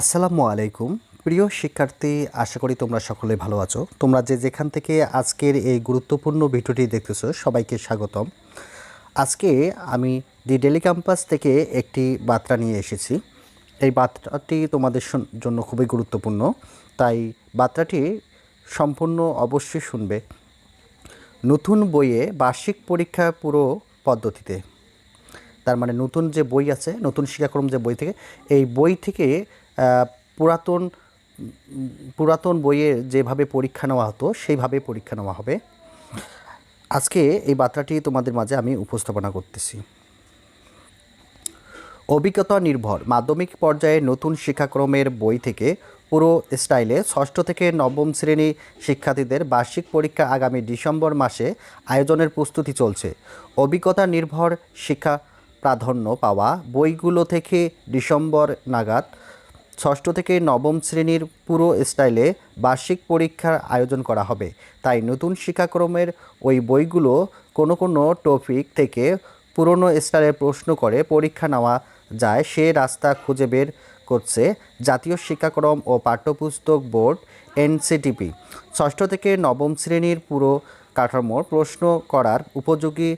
আসসালামু আলাইকুম। প্রিয় শিক্ষার্থী, আশা করি তোমরা সকলে ভালো আছো। তোমরা যে যেখান থেকে আজকের এই গুরুত্বপূর্ণ ভিডিওটি দেখতেছো, সবাইকে স্বাগতম। আজকে আমি দি ডেলি ক্যাম্পাস থেকে একটি বার্তা নিয়ে এসেছি। এই বার্তাটি তোমাদের জন্য খুবই গুরুত্বপূর্ণ। তাই বার্তাটি সম্পূর্ণ অবশ্যই শুনবে। নতুন বইয়ে বার্ষিক পরীক্ষা পুরো পদ্ধতিতে, তার মানে নতুন যে বই আছে, নতুন শিক্ষাক্রম যে বই থেকে, এই বই থেকে পুরাতন পুরাতন বইয়ের যেভাবে পরীক্ষা নেওয়া হতো, সেইভাবে পরীক্ষা নেওয়া হবে। আজকে এই বার্তাটি তোমাদের মাঝে আমি উপস্থাপনা করতেছি। অভিজ্ঞতা নির্ভর। মাধ্যমিক পর্যায়ে নতুন শিক্ষাক্রমের বই থেকে পুরো স্টাইলে ষষ্ঠ থেকে নবম শ্রেণি শিক্ষার্থীদের বার্ষিক পরীক্ষা আগামী ডিসেম্বর মাসে আয়োজনের প্রস্তুতি চলছে। অভিজ্ঞতা নির্ভর শিক্ষা প্রাধান্য পাওয়া বইগুলো থেকে ডিসেম্বর নাগাদ ষষ্ঠ থেকে নবম শ্রেণির পুরো স্টাইলে বার্ষিক পরীক্ষার আয়োজন করা হবে। তাই নতুন শিক্ষাক্রমের ওই বইগুলো কোনো কোনো টপিক থেকে পুরনো স্টাইলের প্রশ্ন করে পরীক্ষা নেওয়া যায়, সে রাস্তা খুঁজে বের করছে জাতীয় শিক্ষাক্রম ও পাঠ্যপুস্তক বোর্ড এনসিটিপি। ষষ্ঠ থেকে নবম শ্রেণির পুরো কাঠামোর প্রশ্ন করার উপযোগী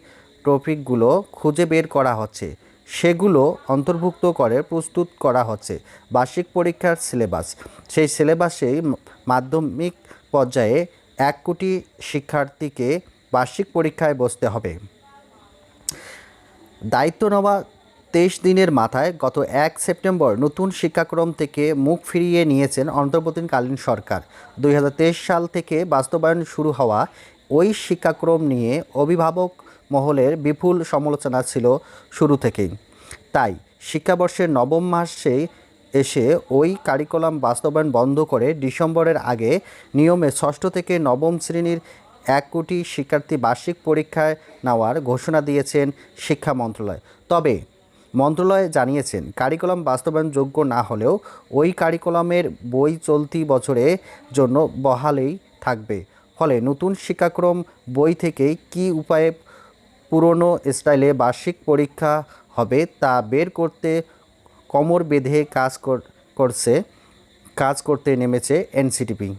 টপিকগুলো খুঁজে বের করা হচ্ছে। সেগুলো অন্তর্ভুক্ত করে প্রস্তুত করা হচ্ছে বার্ষিক পরীক্ষার সিলেবাস। সেই সিলেবাসেই মাধ্যমিক পর্যায়ে এক কোটি শিক্ষার্থীকে বার্ষিক পরীক্ষায় বসতে হবে। দায়িত্ব নেওয়া তেইশ দিনের মাথায় গত এক সেপ্টেম্বর নতুন শিক্ষাক্রম থেকে মুখ ফিরিয়ে নিয়েছেন অন্তর্বর্তীকালীন সরকার। দুই হাজার তেইশ সাল থেকে বাস্তবায়ন শুরু হওয়া ওই শিক্ষাক্রম নিয়ে অভিভাবক মহলের বিপুল সমালোচনা ছিল শুরু থেকেই। তাই শিক্ষাবর্ষের নবম মাসে এসে ওই কারিকুলাম বাস্তবায়ন বন্ধ করে ডিসেম্বরের আগে নিয়মে ষষ্ঠ থেকে নবম শ্রেণির এক কোটি শিক্ষার্থী বার্ষিক পরীক্ষায় নেওয়ার ঘোষণা দিয়েছেন শিক্ষা মন্ত্রণালয়। তবে মন্ত্রণালয় জানিয়েছেন, কারিকুলাম বাস্তবায়নযোগ্য না হলেও ওই কারিকুলামের বই চলতি বছরের জন্য বহালেই থাকবে। ফলে নতুন শিক্ষাক্রম বই থেকেই কী উপায়ে পুরনো স্টাইলে বার্ষিক পরীক্ষা হবে তা বের করতে কোমর বেঁধে কাজ কর- করছে, কাজ করতে নেমেছে এনসিটিপি।